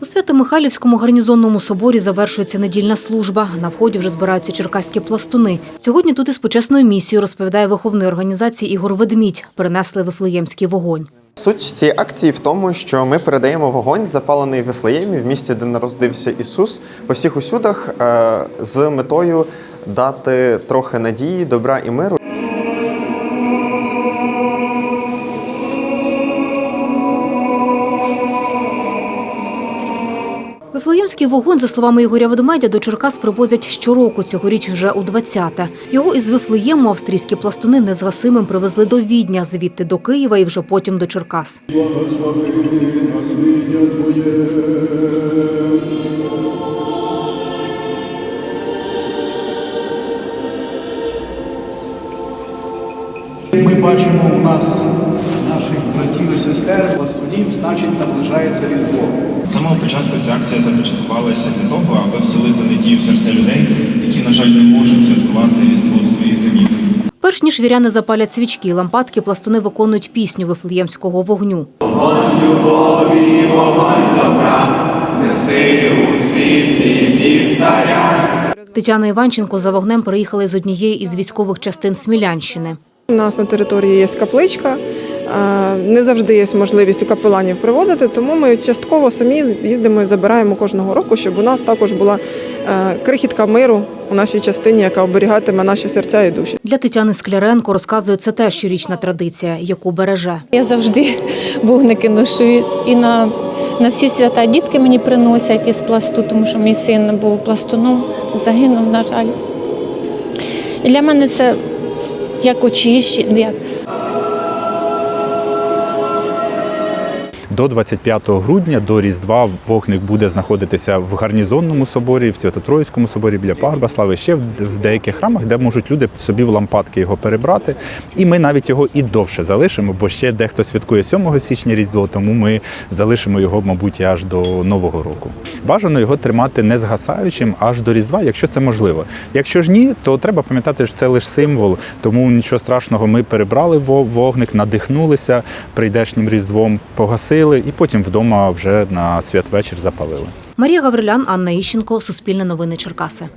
У Свято-Михайлівському гарнізонному соборі завершується недільна служба. На вході вже збираються черкаські пластуни. Сьогодні тут із почесною місією, розповідає виховний організації Ігор Ведмідь, принесли вифлеємський вогонь. Суть цієї акції в тому, що ми передаємо вогонь, запалений в Вифлеємі, в місті, де народився Ісус, по всіх усюдах е, з метою дати трохи надії, добра і миру. Вифлеємський вогонь, за словами Ігоря Ведмедя, до Черкас привозять щороку, цьогоріч вже у 20-те. Його із Вифлеєму австрійські пластуни незгасимим привезли до Відня, звідти до Києва і вже потім до Черкас. Ми бачимо у нас наших братів і сестер, пластунів, значить наближається Різдво. З самого початку ця акція започаткувалася для того, аби вселити надію в серця людей, які, на жаль, не можуть святкувати Різдво в своїх домівках. Перш ніж віряни запалять свічки, лампадки пластуни виконують пісню Вифлеємського вогню. Тетяна Іванченко за вогнем приїхала з однієї із військових частин Смілянщини. У нас на території є капличка. Не завжди є можливість у капеланів привозити, тому ми частково самі їздимо і забираємо кожного року, щоб у нас також була е, крихітка миру у нашій частині, яка оберігатиме наші серця і душі. Для Тетяни Скляренко розказує, це теж щорічна традиція, яку береже. Я завжди вогники ношу і на, на всі свята дітки мені приносять із пласту, тому що мій син був пластуном, загинув, на жаль. І для мене це як очищення, як До 25 грудня до Різдва вогник буде знаходитися в гарнізонному соборі, в Свято-Троїцькому соборі біля пагорба слави, ще в деяких храмах, де можуть люди собі в лампадки його перебрати. І ми навіть його і довше залишимо, бо ще дехто святкує 7 січня Різдво, тому ми залишимо його, мабуть, аж до Нового року. Бажано його тримати не згасаючим аж до Різдва, якщо це можливо. Якщо ж ні, то треба пам'ятати, що це лише символ, тому нічого страшного. Ми перебрали вогник, надихнулися прийдешнім різдвом, погасили, і потім вдома вже на святвечір запалили. Марія Гаврилян, Анна Іщенко, Суспільне новини Черкаси.